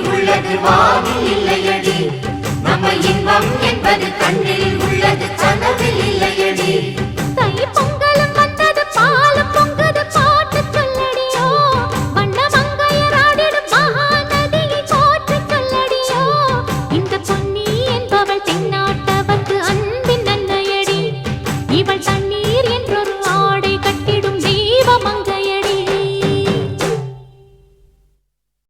உள்ளது வாவில் இல்லையடி. நம்ம இன்பம் என்பது கண்ணில் உள்ளது கனவில் இல்லையடி. இவள் தண்ணி